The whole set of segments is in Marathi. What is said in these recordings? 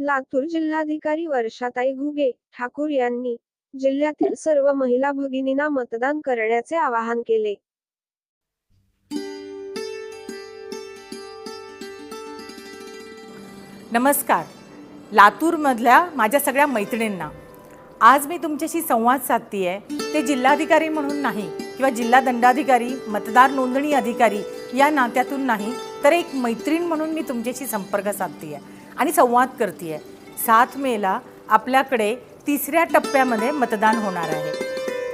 लातूर जिल्हाधिकारी वर्षाताई घुगे ठाकूर यांनी जिल्ह्यातील सर्व महिला भगिनींना मतदान करण्याचे आवाहन केले. नमस्कार. लातूरमधल्या माझ्या सगळ्या मैत्रिणींना. आज मी तुमच्याशी संवाद साधते आहे ते जिल्हाधिकारी म्हणून नाही किंवा जिल्हा दंडाधिकारी मतदार नोंदणी अधिकारी या नात्यातून नाही तर एक मैत्रीण म्हणून मी तुमच्याशी संपर्क साधते आहे आणि संवाद करते आहे सात मेला आपल्याकडे तिसऱ्या टप्प्यामध्ये मतदान होणार आहे.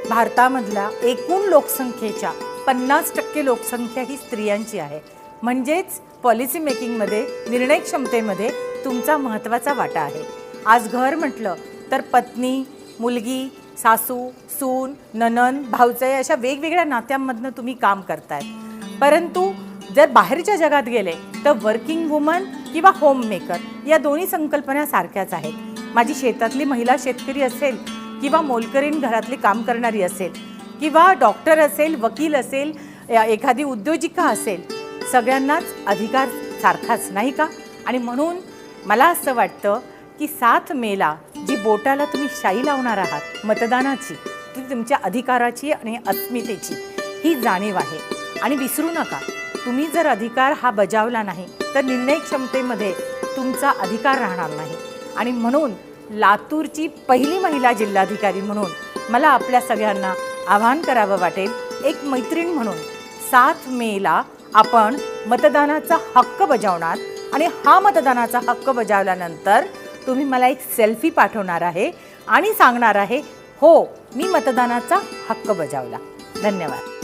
भारतामधल्या एकूण लोकसंख्येच्या पन्नास टक्के लोकसंख्या ही स्त्रियांची आहे. म्हणजेच पॉलिसी मेकिंगमध्ये निर्णय क्षमतेमध्ये तुमचा महत्त्वाचा वाटा आहे. आज घर म्हटलं तर पत्नी मुलगी सासू सून ननन भाऊचे अशा वेगवेगळ्या नात्यांमधनं तुम्ही काम करताय परंतु जर बाहेरच्या जगात गेले तर वर्किंग वुमन किंवा होम मेकर या दोन्ही संकल्पना सारख्याच आहेत. माझी शेतातली महिला शेतकरी असेल किंवा मोलकरीण घरातली काम करणारी असेल किंवा डॉक्टर असेल वकील असेल एखादी उद्योजिका असेल सगळ्यांनाच अधिकार सारखाच नाही का? आणि म्हणून मला असं वाटतं की सात मेला जी बोटाला तुम्ही शाई लावणार आहात मतदानाची ती तुमच्या अधिकाराची आणि अस्मितेची ही जाणीव आहे. आणि विसरू नका तुम्ही जर अधिकार हा बजावला नाही तर निर्णय क्षमतेमध्ये तुमचा अधिकार राहणार नाही. आणि म्हणून लातूरची पहिली महिला जिल्हाधिकारी म्हणून मला आपल्या सगळ्यांना आवाहन करावं वाटेल एक मैत्रीण म्हणून सात मेला आपण मतदानाचा हक्क बजावणार आणि हा मतदानाचा हक्क बजावल्यानंतर तुम्ही मला एक सेल्फी पाठवणार आहे आणि सांगणार आहे हो मी मतदानाचा हक्क बजावला. धन्यवाद.